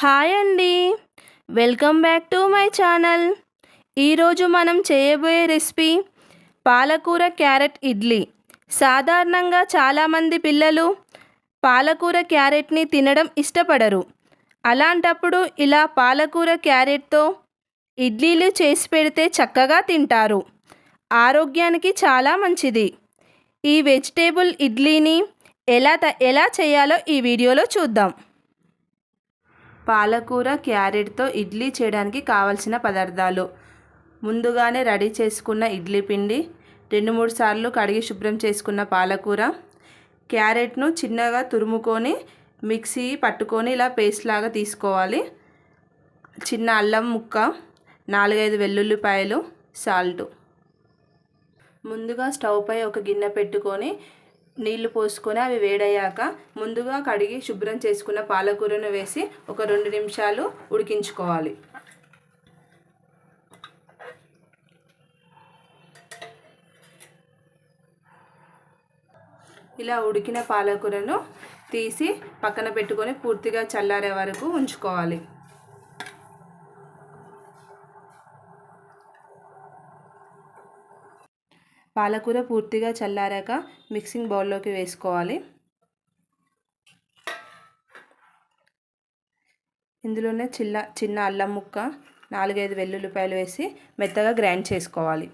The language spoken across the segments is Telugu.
హాయ్ అండి. Welcome back to my channel. ఈరోజు మనం చేయబోయే రెసిపీ పాలకూర క్యారెట్ ఇడ్లీ. సాధారణంగా చాలామంది పిల్లలు పాలకూర క్యారెట్ని తినడం ఇష్టపడరు. అలాంటప్పుడు ఇలా పాలకూర క్యారెట్తో ఇడ్లీలు చేసి పెడితే చక్కగా తింటారు. ఆరోగ్యానికి చాలా మంచిది. ఈ వెజిటేబుల్ ఇడ్లీని ఎలా త ఎలా చేయాలో ఈ వీడియోలో చూద్దాం. పాలకూర క్యారెట్తో ఇడ్లీ చేయడానికి కావలసిన పదార్థాలు. ముందుగానే రెడీ చేసుకున్న ఇడ్లీ పిండి రెండు మూడు సార్లు కడిగి శుభ్రం చేసుకున్న పాలకూర క్యారెట్ను చిన్నగా తురుముకొని మిక్సీ పట్టుకొని ఇలా పేస్ట్ లాగా తీసుకోవాలి. చిన్న అల్లం ముక్క నాలుగైదు వెల్లుల్లిపాయలు సాల్ట్. ముందుగా స్టవ్ పై ఒక గిన్నె పెట్టుకొని నీళ్ళు పోసుకొని అవి వేడయ్యాక ముందుగా కడిగి శుభ్రం చేసుకున్న పాలకూరను వేసి ఒక రెండు నిమిషాలు ఉడికించుకోవాలి. ఇలా ఉడికిన పాలకూరను తీసి పక్కన పెట్టుకొని పూర్తిగా చల్లారే వరకు ఉంచుకోవాలి. పాలకూర పూర్తిగా చల్లారాక మిక్సింగ్ బౌల్లోకి వేసుకోవాలి. ఇందులోనే చిన్న చిన్న అల్లం ముక్క నాలుగైదు వెల్లుల్లిపాయలు వేసి మెత్తగా గ్రైండ్ చేసుకోవాలి.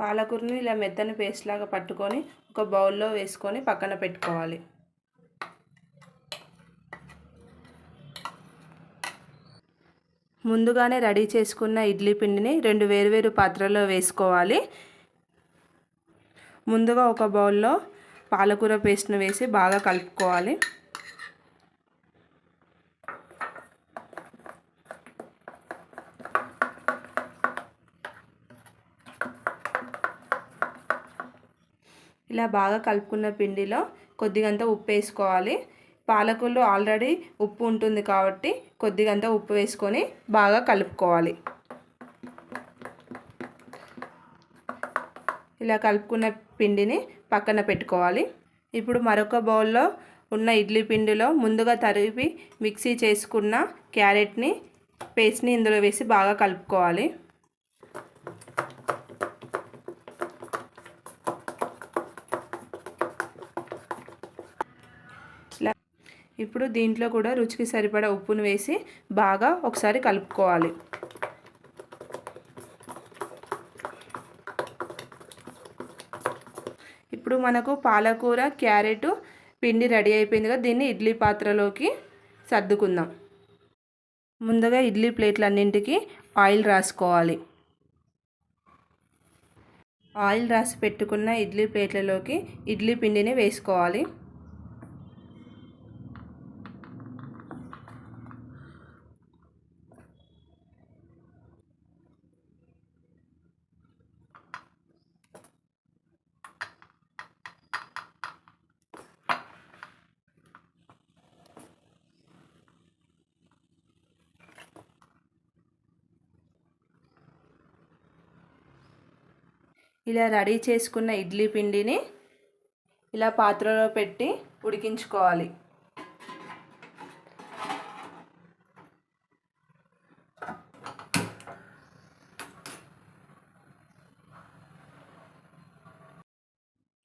పాలకూరని ఇలా మెత్తని పేస్ట్ లాగా పట్టుకొని ఒక బౌల్లో వేసుకొని పక్కన పెట్టుకోవాలి. ముందుగానే రెడీ చేసుకున్న ఇడ్లీ పిండిని రెండు వేరువేరు పాత్రల్లో వేసుకోవాలి. ముందుగా ఒక బౌల్లో పాలకూర పేస్ట్ను వేసి బాగా కలుపుకోవాలి. ఇలా బాగా కలుపుకున్న పిండిలో కొద్దిగంత ఉప్పు వేసుకోవాలి. పాలకూరలో ఆల్రెడీ ఉప్పు ఉంటుంది కాబట్టి కొద్దిగంత ఉప్పు వేసుకొని బాగా కలుపుకోవాలి. ఇలా కలుపుకున్న పిండిని పక్కన పెట్టుకోవాలి. ఇప్పుడు మరొక బౌల్లో ఉన్న ఇడ్లీ పిండిలో ముందుగా తరిపి మిక్సీ చేసుకున్న క్యారెట్ని పేస్ట్ని ఇందులో వేసి బాగా కలుపుకోవాలి. ఇప్పుడు దీంట్లో కూడా రుచికి సరిపడా ఉప్పును వేసి బాగా ఒకసారి కలుపుకోవాలి. ఇప్పుడు మనకు పాలకూర క్యారెట్ పిండి రెడీ అయిపోయింది కదా దీన్ని ఇడ్లీ పాత్రలోకి సర్దుకుందాం. ముందుగా ఇడ్లీ ప్లేట్లన్నింటికి ఆయిల్ రాసుకోవాలి. ఆయిల్ రాసి పెట్టుకున్న ఇడ్లీ ప్లేట్లలోకి ఇడ్లీ పిండిని వేసుకోవాలి. ఇలా రెడీ చేసుకున్న ఇడ్లీ పిండిని ఇలా పాత్రలో పెట్టి ఉడికించుకోవాలి.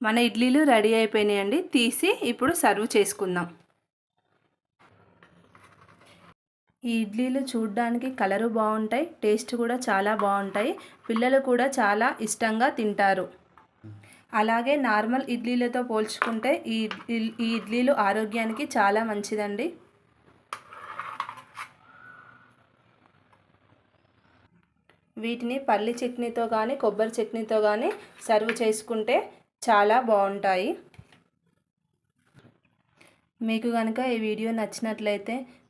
మన ఇడ్లీలు రెడీ అయిపోయినాయండి. తీసి ఇప్పుడు సర్వ్ చేసుకుందాం. ఈ ఇడ్లీలు చూడ్డానికి కలరు బాగుంటాయి టేస్ట్ కూడా చాలా బాగుంటాయి పిల్లలు కూడా చాలా ఇష్టంగా తింటారు. అలాగే నార్మల్ ఇడ్లీలతో పోల్చుకుంటే ఈ ఈ ఇడ్లీలు ఆరోగ్యానికి చాలా మంచిదండి. వీటిని పల్లి చట్నీతో కానీ కొబ్బరి చట్నీతో కానీ సర్వ్ చేసుకుంటే చాలా బాగుంటాయి మీకు కనుక ఈ వీడియో నచ్చినట్లయితే